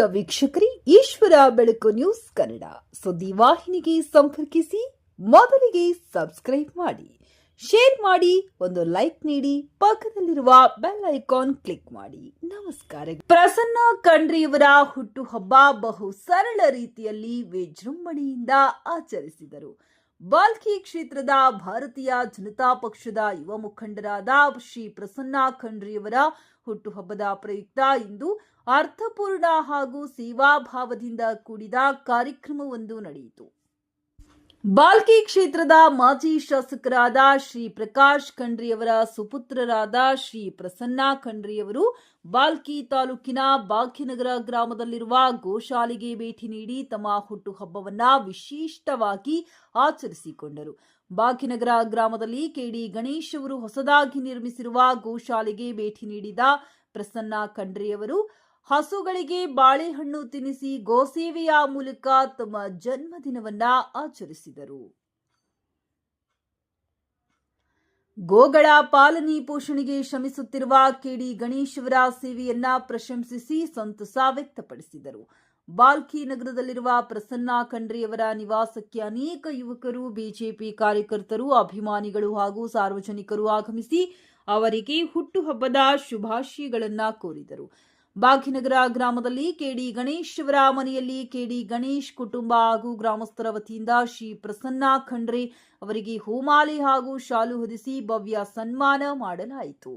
ಪ್ರಿಯ ವೀಕ್ಷಕರೇ, ಈಶ್ವರ ಬೆಳಕು ನ್ಯೂಸ್ ಕನ್ನಡ. ಸುದ್ದಿ ವಾಹಿನಿಗೆ ಸಂಪರ್ಕಿಸಿ, ಮೊದಲಿಗೆ ಸಬ್ಸ್ಕ್ರೈಬ್ ಮಾಡಿ. ಶೇರ್ ಮಾಡಿ, ಒಂದು ಲೈಕ್ ನೀಡಿ, ಪಕ್ಕದಲ್ಲಿರುವ ಬೆಲ್ ಐಕಾನ್ ಕ್ಲಿಕ್ ಮಾಡಿ. ನಮಸ್ಕಾರ. ಪ್ರಸನ್ನ ಖಂಡ್ರಿಯವರ ಹುಟ್ಟುಹಬ್ಬ ಬಹು ಸರಳ ರೀತಿಯಲ್ಲಿ ವಿಜೃಂಭಣೆಯಿಂದ ಆಚರಿಸಿದರು. ಬಾಲ್ಕಿ ಕ್ಷೇತ್ರದ ಭಾರತೀಯ ಜನತಾ ಪಕ್ಷದ ಯುವ ಮುಖಂಡರಾದ ಶ್ರೀ ಪ್ರಸನ್ನ ಖಂಡ್ರಿಯವರ ಹುಟ್ಟುಹಬ್ಬದ ಪ್ರಯುಕ್ತ ಇಂದು ಅರ್ಥಪೂರ್ಣ ಹಾಗೂ ಸೇವಾಭಾವದಿಂದ ಕೂಡಿದ ಕಾರ್ಯಕ್ರಮವೊಂದು ನಡೆಯಿತು. ಬಾಲ್ಕಿ ಕ್ಷೇತ್ರದ ಮಾಜಿ ಶಾಸಕರಾದ ಶ್ರೀ ಪ್ರಕಾಶ್ ಖಂಡ್ರಿಯವರ ಸುಪುತ್ರರಾದ ಶ್ರೀ ಪ್ರಸನ್ನ ಖಂಡ್ರಿಯವರು ಬಾಲ್ಕಿ ತಾಲೂಕಿನ ಭಾಗ್ಯನಗರ ಗ್ರಾಮದಲ್ಲಿರುವ ಗೋಶಾಲೆಗೆ ಭೇಟಿ ನೀಡಿ ತಮ್ಮ ಹುಟ್ಟುಹಬ್ಬವನ್ನ ವಿಶಿಷ್ಟವಾಗಿ ಆಚರಿಸಿಕೊಂಡರು. ಭಾಗ್ಯನಗರ ಗ್ರಾಮದಲ್ಲಿ ಕೆಡಿ ಗಣೇಶ್ ಅವರು ಹೊಸದಾಗಿ ನಿರ್ಮಿಸಿರುವ ಗೋಶಾಲೆಗೆ ಭೇಟಿ ನೀಡಿದ ಪ್ರಸನ್ನ ಖಂಡ್ರೆಯವರು ಹಸುಗಳಿಗೆ ಬಾಳೆಹಣ್ಣು ತಿನ್ನಿಸಿ ಗೋಸೇವೆಯ ಮೂಲಕ ತಮ್ಮ ಜನ್ಮದಿನವನ್ನ ಆಚರಿಸಿದರು. ಗೋಗಳ ಪಾಲನೆ ಪೋಷಣೆಗೆ ಶ್ರಮಿಸುತ್ತಿರುವ ಕೆಡಿ ಗಣೇಶ್ ಸೇವೆಯನ್ನ ಪ್ರಶಂಸಿಸಿ ಸಂತಸ ವ್ಯಕ್ತಪಡಿಸಿದರು. ಬಾಲ್ಕಿ ನಗರದಲ್ಲಿರುವ ಪ್ರಸನ್ನ ಖಂಡ್ರಿಯವರ ನಿವಾಸಕ್ಕೆ ಅನೇಕ ಯುವಕರು, ಬಿಜೆಪಿ ಕಾರ್ಯಕರ್ತರು, ಅಭಿಮಾನಿಗಳು ಹಾಗೂ ಸಾರ್ವಜನಿಕರು ಆಗಮಿಸಿ ಅವರಿಗೆ ಹುಟ್ಟುಹಬ್ಬದ ಶುಭಾಶಯಗಳನ್ನು ಕೋರಿದರು. ಬಾಗಿನಗರ ಗ್ರಾಮದಲ್ಲಿ ಕೆಡಿ ಗಣೇಶ್ ಅವರ ಮನೆಯಲ್ಲಿ ಕೆಡಿ ಗಣೇಶ್ ಕುಟುಂಬ ಹಾಗೂ ಗ್ರಾಮಸ್ಥರ ವತಿಯಿಂದ ಶ್ರೀ ಪ್ರಸನ್ನ ಖಂಡ್ರೆ ಅವರಿಗೆ ಹೂಮಾಲೆ ಹಾಗೂ ಶಾಲು ಹೊದಿಸಿ ಭವ್ಯ ಸನ್ಮಾನ ಮಾಡಲಾಯಿತು.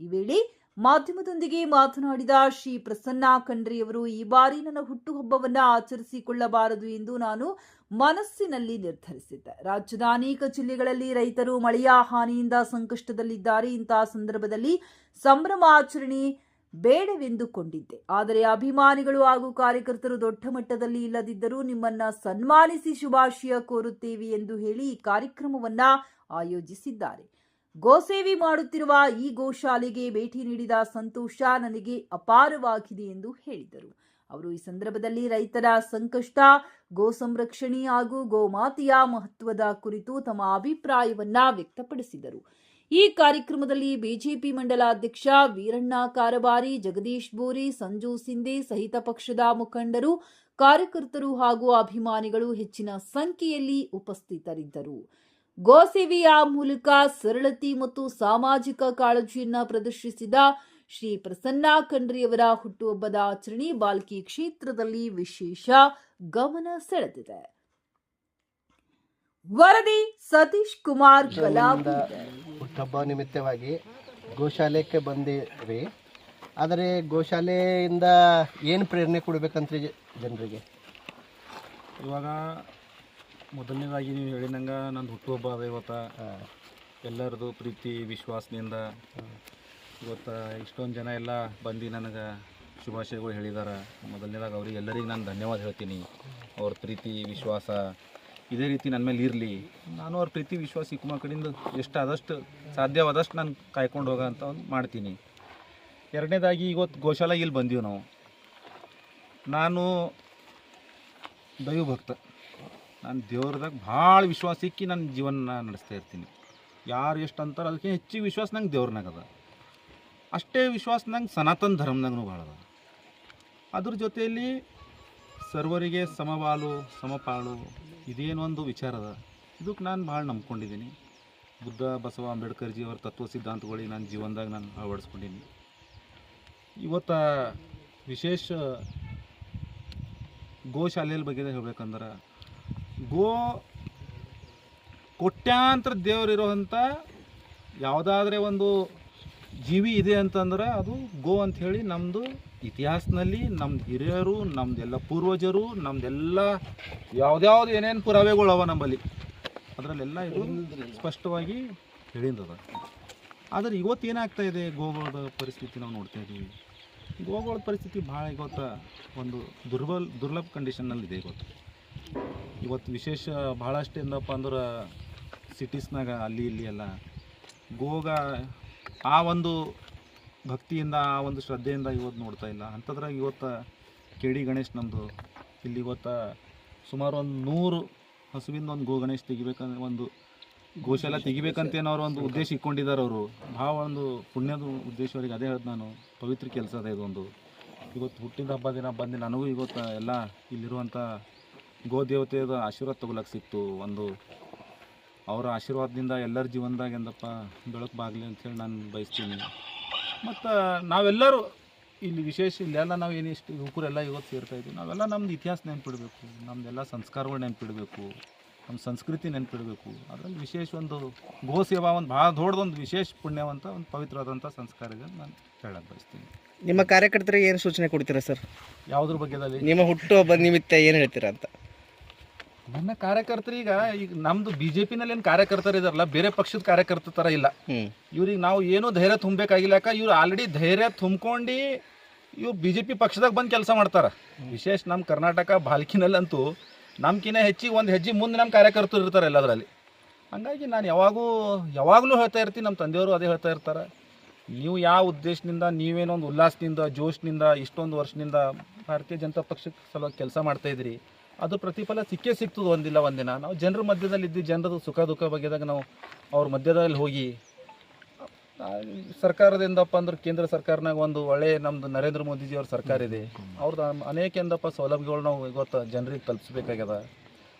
ಈ ವೇಳೆ ಮಾಧ್ಯಮದೊಂದಿಗೆ ಮಾತನಾಡಿದ ಶ್ರೀ ಪ್ರಸನ್ನ ಖಂಡ್ರೆಯವರು, ಈ ಬಾರಿ ನನ್ನ ಹುಟ್ಟುಹಬ್ಬವನ್ನ ಆಚರಿಸಿಕೊಳ್ಳಬಾರದು ಎಂದು ನಾನು ಮನಸ್ಸಿನಲ್ಲಿ ನಿರ್ಧರಿಸಿದ್ದೆ. ರಾಜ್ಯದ ಅನೇಕ ಜಿಲ್ಲೆಗಳಲ್ಲಿ ರೈತರು ಮಳೆಯ ಹಾನಿಯಿಂದ ಸಂಕಷ್ಟದಲ್ಲಿದ್ದಾರೆ. ಇಂತಹ ಸಂದರ್ಭದಲ್ಲಿ ಸಂಭ್ರಮಾಚರಣೆ ಬೇಡವೆಂದುಕೊಂಡಿದ್ದೆ. ಆದರೆ ಅಭಿಮಾನಿಗಳು ಹಾಗೂ ಕಾರ್ಯಕರ್ತರು ದೊಡ್ಡ ಮಟ್ಟದಲ್ಲಿ ಇಲ್ಲದಿದ್ದರೂ ನಿಮ್ಮನ್ನ ಸನ್ಮಾನಿಸಿ ಶುಭಾಶಯ ಕೋರುತ್ತೇವೆ ಎಂದು ಹೇಳಿ ಈ ಕಾರ್ಯಕ್ರಮವನ್ನ ಆಯೋಜಿಸಿದ್ದಾರೆ. ಗೋಸೇವೆ ಮಾಡುತ್ತಿರುವ ಈ ಗೋಶಾಲೆಗೆ ಭೇಟಿ ನೀಡಿದ ಸಂತೋಷ ನನಗೆ ಅಪಾರವಾಗಿದೆ ಎಂದು ಹೇಳಿದರು. ಅವರು ಈ ಸಂದರ್ಭದಲ್ಲಿ ರೈತರ ಸಂಕಷ್ಟ, ಗೋ ಸಂರಕ್ಷಣೆ ಹಾಗೂ ಗೋಮಾತೆಯ ಮಹತ್ವದ ಕುರಿತು ತಮ್ಮ ಅಭಿಪ್ರಾಯವನ್ನ ವ್ಯಕ್ತಪಡಿಸಿದರು. ಈ ಕಾರ್ಯಕ್ರಮದಲ್ಲಿ ಬಿಜೆಪಿ ಮಂಡಲಾಧ್ಯಕ್ಷ ವೀರಣ್ಣ ಕಾರಬಾರಿ ಜಗದೀಶ್ ಬೋರಿ ಸಂಜು ಸಿಂಧೆ ಸಹಿತ ಪಕ್ಷದ ಮುಖಂಡರು, ಕಾರ್ಯಕರ್ತರು ಹಾಗೂ ಅಭಿಮಾನಿಗಳು ಹೆಚ್ಚಿನ ಸಂಖ್ಯೆಯಲ್ಲಿ ಉಪಸ್ಥಿತರಿದ್ದರು. ಗೋಸೇವೆಯ ಮೂಲಕ ಸರಳತೆ ಮತ್ತು ಸಾಮಾಜಿಕ ಕಾಳಜಿಯನ್ನ ಪ್ರದರ್ಶಿಸಿದ ಶ್ರೀ ಪ್ರಸನ್ನ ಖಂಡ್ರಿಯವರ ಹುಟ್ಟುಹಬ್ಬದ ಆಚರಣೆ ಬಾಲ್ಕಿ ಕ್ಷೇತ್ರದಲ್ಲಿ ವಿಶೇಷ ಗಮನ ಸೆಳೆದಿದೆ. ವರದಿ ಸತೀಶ್ ಕುಮಾರ್ ಹುಟ್ಟುಹಬ್ಬ ನಿಮಿತ್ತವಾಗಿ ಗೋಶಾಲೆಗೆ ಬಂದಿರಿ. ಆದರೆ ಗೋಶಾಲೆಯಿಂದ ಏನು ಪ್ರೇರಣೆ ಕೊಡಬೇಕಂತ ಜನರಿಗೆ? ಇವಾಗ ಮೊದಲನೇದಾಗಿ ನೀವು ಹೇಳಿದಂಗೆ ನಂದು ಹುಟ್ಟುಹಬ್ಬ ಅದ ಇವತ್ತು. ಎಲ್ಲರದು ಪ್ರೀತಿ ವಿಶ್ವಾಸದಿಂದ ಇವತ್ತು ಇಷ್ಟೊಂದು ಜನ ಎಲ್ಲ ಬಂದು ನನಗೆ ಶುಭಾಶಯಗಳು ಹೇಳಿದಾರ. ಮೊದಲನೇದಾಗ ಅವ್ರಿಗೆ ಎಲ್ಲರಿಗೆ ನಾನು ಧನ್ಯವಾದ ಹೇಳ್ತೀನಿ. ಅವ್ರ ಪ್ರೀತಿ ವಿಶ್ವಾಸ ಇದೇ ರೀತಿ ನನ್ನ ಮೇಲೆ ಇರಲಿ. ನಾನು ಅವ್ರ ಪ್ರೀತಿ ವಿಶ್ವಾಸ ಕುಮಾರ್ ಕಡೆಯಿಂದ ಎಷ್ಟು ಆದಷ್ಟು ಸಾಧ್ಯವಾದಷ್ಟು ನಾನು ಕಾಯ್ಕೊಂಡು ಹೋಗೋ ಅಂತ ಒಂದು ಮಾಡ್ತೀನಿ. ಎರಡನೇದಾಗಿ ಇವತ್ತು ಗೋಶಾಲ ಇಲ್ಲಿ ಬಂದೀವಿ ನಾವು. ನಾನು ದೈವ ಭಕ್ತ ನಾನು ದೇವ್ರದಾಗ ಭಾಳ ವಿಶ್ವಾಸ ಇಕ್ಕಿ ನನ್ನ ಜೀವನ ನಡೆಸ್ತಾ ಇರ್ತೀನಿ. ಯಾರು ಎಷ್ಟು ಅಂತಾರೆ ಅದಕ್ಕೆ ಹೆಚ್ಚಿಗೆ ವಿಶ್ವಾಸ ನಂಗೆ ದೇವ್ರನಾಗ ಅದ. ಅಷ್ಟೇ ವಿಶ್ವಾಸ ನಂಗೆ ಸನಾತನ ಧರ್ಮದಾಗೂ ಭಾಳ ಅದ. ಅದ್ರ ಜೊತೆಯಲ್ಲಿ ಸರ್ವರಿಗೆ ಸಮಬಾಲು, ಸಮಪಾಳು ಇದೇನೊಂದು ವಿಚಾರ ಅದ. ಇದಕ್ಕೆ ನಾನು ಭಾಳ ನಂಬ್ಕೊಂಡಿದ್ದೀನಿ. ಬುದ್ಧ, ಬಸವ ಅಂಬೇಡ್ಕರ್ ಜಿ ಅವ್ರ ತತ್ವ ಸಿದ್ಧಾಂತಗಳಿಗೆ ನನ್ನ ಜೀವನದಾಗ ನಾನು ಅಳವಡಿಸ್ಕೊಂಡೀನಿ ಇವತ್ತು ವಿಶೇಷ ಗೋಶಾಲೆಯಲ್ಲಿ ಬಗ್ಗೆ ಹೇಳ್ಬೇಕಂದ್ರೆ ಗೋ ಕೋಟ್ಯಾಂತರ ದೇವರಿರುವಂಥ ಯಾವುದಾದ್ರೆ ಒಂದು ಜೀವಿ ಇದೆ ಅಂತಂದ್ರೆ ಅದು ಗೋ ಅಂತ ಹೇಳಿ ನಮ್ಮದು ಇತಿಹಾಸದಲ್ಲಿ, ನಮ್ದು ಹಿರಿಯರು ನಮ್ಮದೆಲ್ಲ ಪೂರ್ವಜರು ನಮ್ಮದೆಲ್ಲ ಯಾವ್ದ್ಯಾವ್ದು ಏನೇನು ಪುರಾವೆಗಳು ಅವ ನಮ್ಮಲ್ಲಿ. ಅದರಲ್ಲೆಲ್ಲ ಇದು ಸ್ಪಷ್ಟವಾಗಿ ಹೇಳಿದ್ದದ ಆದರೆ ಇವತ್ತು ಏನಾಗ್ತಾ ಇದೆ ಗೋಗಳ ಪರಿಸ್ಥಿತಿ ನಾವು ನೋಡ್ತಾ ಇದ್ದೀವಿ ಗೋಗಳ ಪರಿಸ್ಥಿತಿ ಭಾಳ ಇವತ್ತು ಒಂದು ದುರ್ಬಲ್, ದುರ್ಲಭ ಕಂಡೀಷನ್ನಲ್ಲಿದೆ ಇವತ್ತು. ಇವತ್ತು ವಿಶೇಷ ಭಾಳಷ್ಟು ಏನಪ್ಪ ಅಂದ್ರೆ ಸಿಟೀಸ್ನಾಗ ಅಲ್ಲಿ ಇಲ್ಲಿ ಎಲ್ಲ ಗೋಗ ಆ ಒಂದು ಭಕ್ತಿಯಿಂದ, ಆ ಒಂದು ಶ್ರದ್ಧೆಯಿಂದ ಇವತ್ತು ನೋಡ್ತಾ ಇಲ್ಲ. ಅಂಥದ್ರಾಗ ಇವತ್ತು ಕೆ ಡಿ ಗಣೇಶ್ ನಮ್ಮದು ಇಲ್ಲಿ ಇವತ್ತು ಸುಮಾರು ಒಂದು ನೂರು ಹಸುವಿಂದ ಒಂದು ಗೋ ಗಣೇಶ್ ತೆಗಿಬೇಕಂದ್ರೆ ಒಂದು ಗೋಶಾಲ ತೆಗಿಬೇಕಂತೇನೋ ಅವ್ರು ಒಂದು ಉದ್ದೇಶ ಇಟ್ಕೊಂಡಿದ್ದಾರೆ ಅವರು. ಭಾಳ ಒಂದು ಪುಣ್ಯದ ಉದ್ದೇಶ ಅವ್ರಿಗೆ ಅದೇ ಹೇಳ್ದು ನಾನು. ಪವಿತ್ರ ಕೆಲಸ ಅದ ಇದೊಂದು. ಇವತ್ತು ಹುಟ್ಟಿದ ಹಬ್ಬ ದಿನ ಬಂದು ನನಗೂ ಇವತ್ತು ಎಲ್ಲ ಇಲ್ಲಿರುವಂಥ ಗೋದೇವತೆಯ ಆಶೀರ್ವಾದ ತಗೊಳಕ್ಕೆ ಸಿಕ್ತು. ಒಂದು ಅವರ ಆಶೀರ್ವಾದದಿಂದ ಎಲ್ಲರ ಜೀವನದಾಗ ಎಂದಪ್ಪ ಬೆಳಕು ಬಾಗಲಿ ಅಂತೇಳಿ ನಾನು ಬಯಸ್ತೀನಿ. ಮತ್ತು ನಾವೆಲ್ಲರೂ ಇಲ್ಲಿ ವಿಶೇಷ ಇಲ್ಲೆಲ್ಲ ನಾವು ಏನಿಷ್ಟು ಯುವಕರೆಲ್ಲ ಇವತ್ತು ಸೇರ್ತಾ ಇದ್ದೀವಿ. ನಾವೆಲ್ಲ ನಮ್ದು ಇತಿಹಾಸ ನೆನ್ಪಿಡಬೇಕು. ನಮ್ಮದೆಲ್ಲ ಸಂಸ್ಕಾರಗಳು ನೆನ್ಪಿಡಬೇಕು. ನಮ್ಮ ಸಂಸ್ಕೃತಿ ನೆನ್ಪಿಡಬೇಕು. ಅದರಲ್ಲಿ ವಿಶೇಷ ಒಂದು ಗೋ ಸೇವಾ ಒಂದು ಭಾಳ ದೊಡ್ಡದೊಂದು ವಿಶೇಷ ಪುಣ್ಯವಂತ ಒಂದು ಪವಿತ್ರವಾದಂಥ ಸಂಸ್ಕಾರ ಇದೆ ನಾನು ಹೇಳಕ್ಕೆ ಬಯಸ್ತೀನಿ. ನಿಮ್ಮ ಕಾರ್ಯಕರ್ತರಿಗೆ ಏನು ಸೂಚನೆ ಕೊಡ್ತೀರಾ ಸರ್? ಯಾವುದ್ರ ಬಗ್ಗೆದಲ್ಲಿ? ನಿಮ್ಮ ಹುಟ್ಟುಹಬ್ಬದ ನಿಮಿತ್ತ ಏನು ಹೇಳ್ತೀರಾ ಅಂತ? ನನ್ನ ಕಾರ್ಯಕರ್ತರು ಈಗ ಈಗ ನಮ್ದು ಬಿ ಜೆ ಪಿನಲ್ಲಿ ಏನು ಕಾರ್ಯಕರ್ತರು ಇದಾರಲ್ಲ ಬೇರೆ ಪಕ್ಷದ ಕಾರ್ಯಕರ್ತರ ಥರ ಇಲ್ಲ. ಇವ್ರಿಗೆ ನಾವು ಏನೂ ಧೈರ್ಯ ತುಂಬಬೇಕಾಗಿಲ್ಲ ಯಾಕೆ ಇವ್ರು ಆಲ್ರೆಡಿ ಧೈರ್ಯ ತುಂಬ್ಕೊಂಡು ಇವ್ರು ಬಿ ಜೆ ಪಿ ಪಕ್ಷದಾಗ ಬಂದು ಕೆಲಸ ಮಾಡ್ತಾರೆ. ವಿಶೇಷ ನಮ್ಮ ಕರ್ನಾಟಕ ಬಾಲ್ಕಿನಲ್ಲಂತೂ ನಮ್ಕಿನ್ನ ಹೆಚ್ಚಿಗೆ ಒಂದು ಹೆಜ್ಜೆ ಮುಂದೆ ನಮ್ಮ ಕಾರ್ಯಕರ್ತರು ಇರ್ತಾರೆ ಎಲ್ಲದರಲ್ಲಿ. ಹಂಗಾಗಿ ನಾನು ಯಾವಾಗೂ ಯಾವಾಗಲೂ ಹೇಳ್ತಾ ಇರ್ತೀನಿ ನಮ್ಮ ತಂದೆಯವರು ಅದೇ ಹೇಳ್ತಾ ಇರ್ತಾರೆ. ನೀವು ಯಾವ ಉದ್ದೇಶದಿಂದ ನೀವೇನೊಂದು ಉಲ್ಲಾಸದಿಂದ ಜೋಶ್ನಿಂದ ಇಷ್ಟೊಂದು ವರ್ಷದಿಂದ ಭಾರತೀಯ ಜನತಾ ಪಕ್ಷಕ್ಕೆ ಸಲುವಾಗಿ ಕೆಲಸ ಮಾಡ್ತಾ ಇದ್ರಿ ಅದು ಪ್ರತಿಫಲ ಸಿಕ್ಕೇ ಸಿಗ್ತದೆ ಒಂದಿಲ್ಲ ಒಂದಿನ. ನಾವು ಜನರ ಮಧ್ಯದಲ್ಲಿ ಇದ್ದು ಜನರದ್ದು ಸುಖ ದುಃಖ ಬಗ್ಗೆದಾಗ ನಾವು ಅವ್ರ ಮಧ್ಯದಲ್ಲಿ ಹೋಗಿ ಸರ್ಕಾರದಿಂದಪ್ಪ ಅಂದ್ರೆ ಕೇಂದ್ರ ಸರ್ಕಾರನಾಗ ಒಂದು ಒಳ್ಳೆ ನಮ್ದು ನರೇಂದ್ರ ಮೋದಿಜಿ ಅವ್ರ ಸರ್ಕಾರ ಇದೆ. ಅವ್ರದ್ದು ಅನೇಕ ಎಂದಪ್ಪ ಸೌಲಭ್ಯಗಳು ನಾವು ಇವತ್ತು ಜನರಿಗೆ ತಲುಪಿಸ್ಬೇಕಾಗ್ಯದ.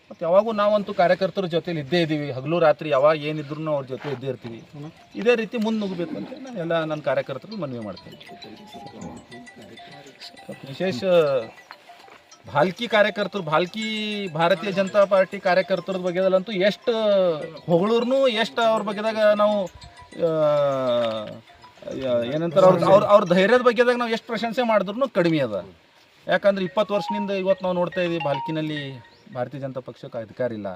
ಮತ್ತು ಯಾವಾಗೂ ನಾವಂತೂ ಕಾರ್ಯಕರ್ತರ ಜೊತೆಲಿ ಇದ್ದೇ ಇದ್ದೀವಿ. ಹಗಲು ರಾತ್ರಿ ಯಾವಾಗ ಏನಿದ್ರು ಅವ್ರ ಜೊತೆ ಇದ್ದೇ ಇರ್ತೀವಿ. ಇದೇ ರೀತಿ ಮುಂದೆ ನುಗ್ಗಬೇಕು ಅಂತ ನಾನು ಎಲ್ಲ ನನ್ನ ಕಾರ್ಯಕರ್ತರು ಮನವಿ ಮಾಡ್ತೀನಿ. ವಿಶೇಷ ಭಾಲ್ಕಿ ಕಾರ್ಯಕರ್ತರು, ಭಾಲ್ಕಿ ಭಾರತೀಯ ಜನತಾ ಪಾರ್ಟಿ ಕಾರ್ಯಕರ್ತರ ಬಗ್ಗೆದಲ್ಲಂತೂ ಎಷ್ಟು ಹೊಗಳೂರ್ನು ಎಷ್ಟು ಅವ್ರ ಬಗ್ಗೆದಾಗ ನಾವು ಏನಂತಾರೆ ಅವ್ರ ಅವ್ರ ಅವ್ರ ಧೈರ್ಯದ ಬಗ್ಗೆದಾಗ ನಾವು ಎಷ್ಟು ಪ್ರಶಂಸೆ ಮಾಡಿದ್ರು ಕಡಿಮೆ ಅದ. ಯಾಕಂದ್ರೆ ಇಪ್ಪತ್ತು ವರ್ಷದಿಂದ ಇವತ್ತು ನಾವು ನೋಡ್ತಾ ಇದ್ದೀವಿ ಭಾಲ್ಕಿನಲ್ಲಿ ಭಾರತೀಯ ಜನತಾ ಪಕ್ಷಕ್ಕೆ ಅಧಿಕಾರ ಇಲ್ಲ.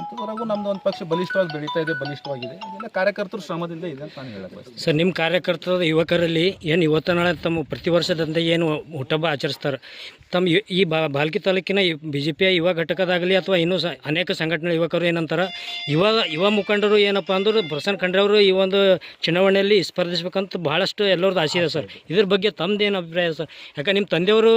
ಅಂಥದ್ರಾಗೂ ನಮ್ದು ಒಂದು ಪಕ್ಷ ಬಲಿಷ್ಠವಾಗಿ ಬೆಳೀತಾ ಇದೆ, ಬಲಿಷ್ಠವಾಗಿದೆ. ಇದೆಲ್ಲ ಕಾರ್ಯಕರ್ತರು ಶ್ರಮದಿಂದ ಇದೆ ಅಂತ ನಾನು ಸರ್ ನಿಮ್ಮ ಕಾರ್ಯಕರ್ತರ, ಯುವಕರಲ್ಲಿ ಏನು ಇವತ್ತು ತಮ್ಮ ಪ್ರತಿ ವರ್ಷದಂತೆ ಏನು ಹುಟ್ಟಹಬ್ಬ ಆಚರಿಸ್ತಾರೆ? ತಮ್ಮ ಈ ಬಾ ಬಾಲ್ಕಿ ತಾಲೂಕಿನ ಬಿ ಜೆ ಪಿಯ ಯುವ ಘಟಕದಾಗಲಿ ಅಥವಾ ಇನ್ನೂ ಅನೇಕ ಸಂಘಟನೆ ಯುವಕರು ಏನಂತಾರೆ, ಯುವ ಯುವ ಮುಖಂಡರು ಏನಪ್ಪ ಅಂದ್ರೆ ಪ್ರಸನ್ನ ಖಂಡ್ರೆ ಈ ಒಂದು ಚುನಾವಣೆಯಲ್ಲಿ ಸ್ಪರ್ಧಿಸ್ಬೇಕಂತ ಬಹಳಷ್ಟು ಎಲ್ಲರದ್ದು ಆಸೆ ಇದೆ ಸರ್. ಇದ್ರ ಬಗ್ಗೆ ತಮ್ಮದೇನು ಅಭಿಪ್ರಾಯ ಸರ್? ಯಾಕೆ ನಿಮ್ಮ ತಂದೆಯವರು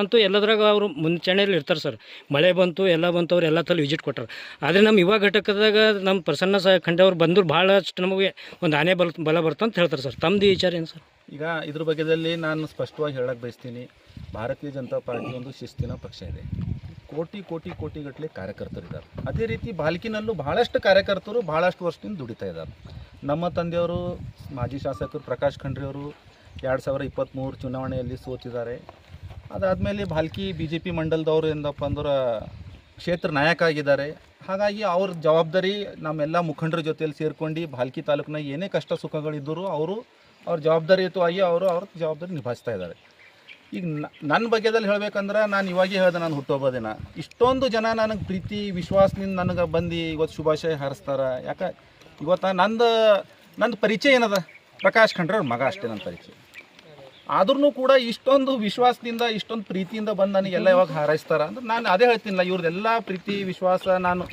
ಅಂತೂ ಎಲ್ಲದ್ರಾಗ ಅವರು ಮುಂಚೂಣಿಯಲ್ಲಿ ಇರ್ತಾರೆ ಸರ್. ಮಳೆ ಬಂತು, ಎಲ್ಲ ಬಂತು, ಅವ್ರು ಎಲ್ಲ ತಲೆ ವಿಸಿಟ್ ಕೊಟ್ಟರು ಆದರೆ ನಮ್ಮ ಯುವ ಘಟಕದಾಗ ನಮ್ಮ ಪ್ರಸನ್ನ ಸ ಖಂಡವ್ರು ಬಂದ್ರು ಭಾಳಷ್ಟು ನಮಗೆ ಒಂದು ಆನೆ ಬಲ ಬಲ ಬರ್ತಂತ ಹೇಳ್ತಾರೆ ಸರ್. ತಮ್ಮದು ವಿಚಾರ ಏನು ಸರ್? ಈಗ ಇದ್ರ ಬಗ್ಗೆದಲ್ಲಿ ನಾನು ಸ್ಪಷ್ಟವಾಗಿ ಹೇಳಕ್ಕೆ ಬಯಸ್ತೀನಿ. ಭಾರತೀಯ ಜನತಾ ಪಾರ್ಟಿ ಒಂದು ಶಿಸ್ತಿನ ಪಕ್ಷ ಇದೆ. ಕೋಟಿ ಕೋಟಿ ಕೋಟಿಗಟ್ಟಲೆ ಕಾರ್ಯಕರ್ತರಿದ್ದಾರೆ ಅದೇ ರೀತಿ ಬಾಲ್ಕಿನಲ್ಲೂ ಬಹಳಷ್ಟು ಕಾರ್ಯಕರ್ತರು ಬಹಳಷ್ಟು ವರ್ಷದಿಂದ ದುಡಿತಾ ಇದ್ದಾರೆ ನಮ್ಮ ತಂದೆಯವರು ಮಾಜಿ ಶಾಸಕರು ಪ್ರಕಾಶ್ ಖಂಡ್ರೆಯವರು ಎರಡು ಸಾವಿರ ಇಪ್ಪತ್ತ್ಮೂರು ಚುನಾವಣೆಯಲ್ಲಿ ಸೋತಿದ್ದಾರೆ. ಅದಾದಮೇಲೆ ಬಾಲ್ಕಿ ಬಿ ಜೆ ಪಿ ಮಂಡಲದವರು ಏನಪ್ಪ ಅಂದ್ರೆ ಕ್ಷೇತ್ರ ನಾಯಕ ಆಗಿದ್ದಾರೆ. ಹಾಗಾಗಿ ಅವ್ರ ಜವಾಬ್ದಾರಿ ನಮ್ಮೆಲ್ಲ ಮುಖಂಡರ ಜೊತೆಯಲ್ಲಿ ಸೇರ್ಕೊಂಡು ಭಾಲ್ಕಿ ತಾಲೂಕಿನ ಏನೇ ಕಷ್ಟ ಸುಖಗಳಿದ್ದರೂ ಅವರು ಅವ್ರ ಜವಾಬ್ದಾರಿಯುತವಾಗಿ ಅವರು ಅವ್ರ ಜವಾಬ್ದಾರಿ ನಿಭಾಯಿಸ್ತಾ ಇದ್ದಾರೆ. ಈಗ ನನ್ನ ಬಗ್ಗೆದಲ್ಲಿ ಹೇಳಬೇಕಂದ್ರೆ ನಾನು ಇವಾಗೇ ಹೇಳಿದೆ ನಾನು ಹುಟ್ಟುಹಬ್ಬ ಇಷ್ಟೊಂದು ಜನ ನನಗೆ ಪ್ರೀತಿ, ವಿಶ್ವಾಸದಿಂದ ನನಗೆ ಬಂದು ಇವತ್ತು ಶುಭಾಶಯ ಹಾರಿಸ್ತಾರೆ. ಯಾಕೆ, ಇವತ್ತು ನಂದು ನಂದು ಪರಿಚಯ ಏನದ? ಪ್ರಕಾಶ್ ಖಂಡ್ರೆ ಮಗ ಅಷ್ಟೇ ನನ್ನ ಪರಿಚಯ. ಆದ್ರೂ ಕೂಡ ಇಷ್ಟೊಂದು ವಿಶ್ವಾಸದಿಂದ, ಇಷ್ಟೊಂದು ಪ್ರೀತಿಯಿಂದ ಬಂದು ನನಗೆಲ್ಲ ಯಾವಾಗ ಹಾರೈಸ್ತಾರ ಅಂದ್ರೆ ನಾನು ಅದೇ ಹೇಳ್ತೀನಿಲ್ಲ, ಇವ್ರದ್ದೆಲ್ಲ ಪ್ರೀತಿ, ವಿಶ್ವಾಸ ನಾನು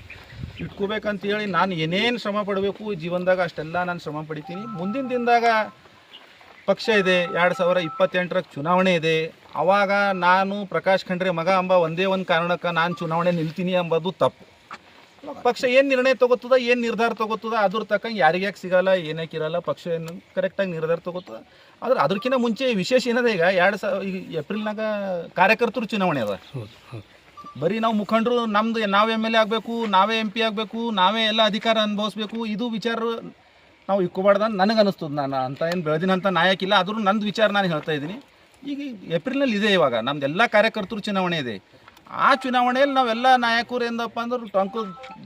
ಇಟ್ಕೋಬೇಕಂತ ಹೇಳಿ ನಾನು ಏನೇನು ಶ್ರಮ ಪಡಬೇಕು, ಜೀವನದಾಗ ಅಷ್ಟೆಲ್ಲ ನಾನು ಶ್ರಮ ಪಡಿತೀನಿ. ಮುಂದಿನ ದಿನದಾಗ ಪಕ್ಷ ಇದೆ, ಎರಡು ಸಾವಿರ ಇಪ್ಪತ್ತೆಂಟರ ಚುನಾವಣೆ ಇದೆ. ಆವಾಗ ನಾನು ಪ್ರಕಾಶ್ ಖಂಡ್ರೆ ಮಗ ಅಂಬ ಒಂದೇ ಒಂದು ಕಾರಣಕ್ಕೆ ನಾನು ಚುನಾವಣೆ ನಿಲ್ತೀನಿ ಎಂಬುದು ತಪ್ಪು. ಪಕ್ಷ ಏನು ನಿರ್ಣಯ ತಗೋತದ, ಏನು ನಿರ್ಧಾರ ತಗೋತದ, ಅದ್ರ ತಕ್ಕಂಗೆ ಯಾರಿಗೆ ಯಾಕೆ ಸಿಗಲ್ಲ ಏನಕ್ಕೆ ಇರಲ್ಲ, ಪಕ್ಷ ಏನು ಕರೆಕ್ಟಾಗಿ ನಿರ್ಧಾರ ತಗೋತದ. ಆದ್ರೆ ಅದಕ್ಕಿಂತ ಮುಂಚೆ ವಿಶೇಷ ಏನದ ಈಗ, ಎರಡು ಸಾವಿರ ಈಗ ಏಪ್ರಿಲ್ನಾಗ ಕಾರ್ಯಕರ್ತರು ಚುನಾವಣೆ ಅದ. ಬರೀ ನಾವು ಮುಖಂಡರು, ನಮ್ದು ನಾವು ಎಂ ಎಲ್ ಎ ಆಗಬೇಕು, ನಾವೇ ಎಂ ಪಿ ಆಗಬೇಕು, ನಾವೇ ಎಲ್ಲ ಅಧಿಕಾರ ಅನುಭವಿಸ್ಬೇಕು, ಇದು ವಿಚಾರ ನಾವು ಇಕ್ಕೋಬಾರ್ದು ನನಗೆ ಅನಿಸ್ತದೆ. ನಾನು ಅಂತ ಏನು ಬೆಳೆದಿನಂತ ನಾಯಕ ಇಲ್ಲ, ಆದ್ರೂ ನಂದು ವಿಚಾರ ನಾನು ಹೇಳ್ತಾ ಇದ್ದೀನಿ. ಈಗ ಏಪ್ರಿಲ್ನಲ್ಲಿ ಇದೆ ಇವಾಗ, ನಮ್ದು ಎಲ್ಲ ಕಾರ್ಯಕರ್ತರು ಚುನಾವಣೆ ಇದೆ. ಆ ಚುನಾವಣೆಯಲ್ಲಿ ನಾವೆಲ್ಲ ನಾಯಕರು ಏನಪ್ಪ ಅಂದ್ರೆ ಟಂಕು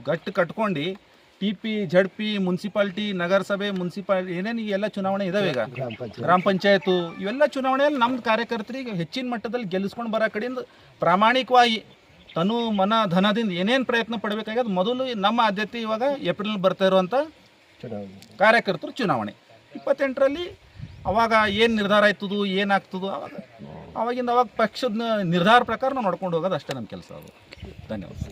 ಗಟ್ಟಿ ಕಟ್ಕೊಂಡು T P Z P municipality ನಗರಸಭೆ ಮುನ್ಸಿಪಾಲ್ಟಿ ಏನೇನು ಈ ಎಲ್ಲ ಚುನಾವಣೆ ಇದಾವೆ ಈಗ. ಗ್ರಾಮ ಪಂಚಾಯತ್. ಇವೆಲ್ಲ ಚುನಾವಣೆಯಲ್ಲಿ ನಮ್ದು ಕಾರ್ಯಕರ್ತರಿಗೆ ಹೆಚ್ಚಿನ ಮಟ್ಟದಲ್ಲಿ ಗೆಲ್ಲಿಸ್ಕೊಂಡು ಬರೋ ಕಡೆಯಿಂದ ಪ್ರಾಮಾಣಿಕವಾಗಿ ತನು ಮನ ಧನದಿಂದ ಏನೇನು ಪ್ರಯತ್ನ ಪಡಬೇಕಾಗ್ಯದ ಮೊದಲು ನಮ್ಮ ಆದ್ಯತೆ ಇವಾಗ ಏಪ್ರಿಲ್ ಬರ್ತಾ ಇರುವಂಥ ಕಾರ್ಯಕರ್ತರು ಚುನಾವಣೆ. ಇಪ್ಪತ್ತೆಂಟರಲ್ಲಿ ಅವಾಗ ಏನು ನಿರ್ಧಾರ ಆಯ್ತದು ಏನಾಗ್ತದೋ ಅವಾಗ ಅವಾಗಿಂದ ಅವಾಗ ಪಕ್ಷದ ನಿರ್ಧಾರ ಪ್ರಕಾರ ನಾವು ನಡ್ಕೊಂಡು ಹೋಗೋದು ಅಷ್ಟೇ ನಮ್ಮ ಕೆಲಸ ಅದು. ಧನ್ಯವಾದ.